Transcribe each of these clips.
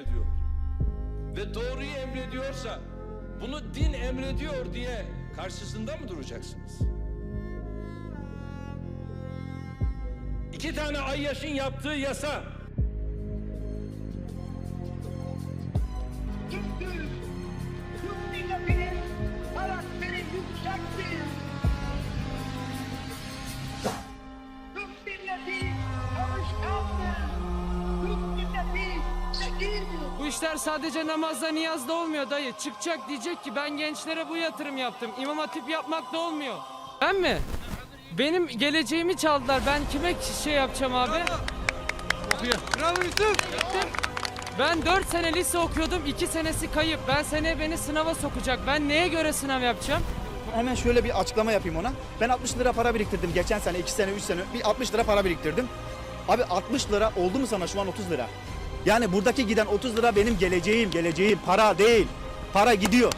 emrediyor. Ve doğruyu emrediyorsa bunu din emrediyor diye karşısında mı duracaksınız? İki tane Ayyaş'ın yaptığı yasa işler sadece namazda niyazda olmuyor dayı. Çıkacak diyecek ki ben gençlere bu yatırım yaptım. İmam hatip yapmak da olmuyor. Ben mi? Benim geleceğimi çaldılar. Ben kime şey yapacağım abi? Bravo Yusuf. Ben 4 sene lise okuyordum. 2 senesi kayıp. Ben seneye beni sınava sokacak. Ben neye göre sınav yapacağım? Hemen şöyle bir açıklama yapayım ona. Ben 60 lira para biriktirdim geçen sene, 2 sene, 3 sene. Bir 60 lira para biriktirdim. Abi 60 lira oldu mu sana şu an 30 lira? Yani buradaki giden 30 lira benim geleceğim, geleceğim. Para değil. Para gidiyor.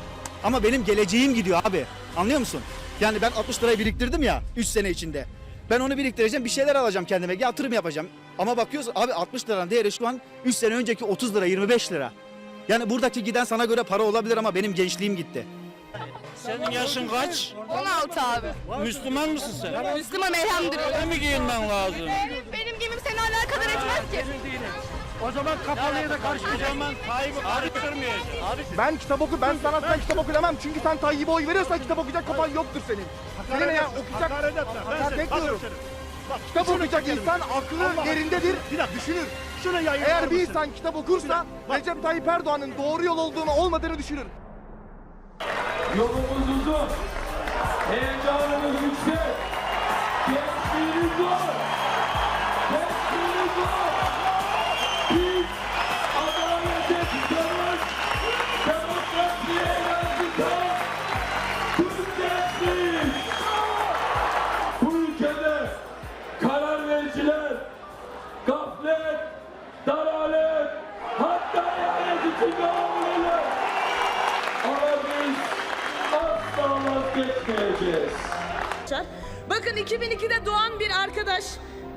Ama benim geleceğim gidiyor abi. Anlıyor musun? Yani ben 60 lirayı biriktirdim ya 3 sene içinde. Ben onu biriktireceğim, bir şeyler alacağım kendime, yatırım yapacağım. Ama bakıyorsun abi 60 liranın değeri şu an 3 sene önceki 30 lira, 25 lira. Yani buradaki giden sana göre para olabilir ama benim gençliğim gitti. Senin yaşın kaç? 16 abi. Müslüman mısın sen? Müslüman elhamdülillah. Öyle mi giyinmen lazım? Benim gemim seni alakadar etmez ki. O zaman kapalıya da karışmayacak. O zaman Tayyip'i karıştırmayacak. Abi Ben kitap oku, ben sana sen kitap oku demem. Çünkü sen Tayyip'e oy veriyorsan kitap okuyacak kafan yoktur senin. Senin yani okuyacak... hakaret etme. Ben seni-. Bak Kitap şunu okuyacak çekelim. insan aklı Allah yerindedir, Bir dakika. düşünür. Şunu yayınlar Eğer bir mısın? insan kitap okursa Bak. Recep Tayyip Erdoğan'ın doğru yol olduğunu olmadığını düşünür. Yolumuz uzun, heyecanımız yüksek, gençliğimiz var, arkadaşlar. Bakın 2002'de doğan bir arkadaş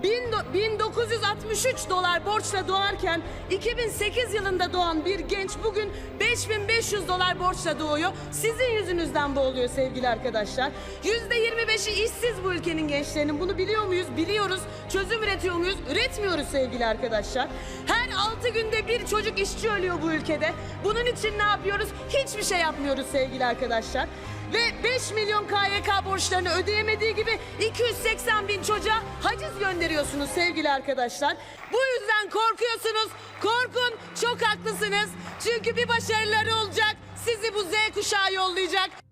bin do- 1963 dolar borçla doğarken 2008 yılında doğan bir genç bugün 5500 dolar borçla doğuyor. Sizin yüzünüzden boğuluyor sevgili arkadaşlar. %25'i işsiz bu ülkenin gençlerinin. Bunu biliyor muyuz? Biliyoruz. Çözüm üretiyor muyuz? Üretmiyoruz sevgili arkadaşlar. Her 6 günde bir çocuk işçi ölüyor bu ülkede. Bunun için ne yapıyoruz? Hiçbir şey yapmıyoruz sevgili arkadaşlar. Ve 5 milyon KYK borçlarını ödeyemediği gibi 280 bin çocuğa haciz gönderiyorsunuz sevgili arkadaşlar. Bu yüzden korkuyorsunuz. Korkun çok haklısınız. Çünkü bir başarıları olacak. Sizi bu Z kuşağı yollayacak.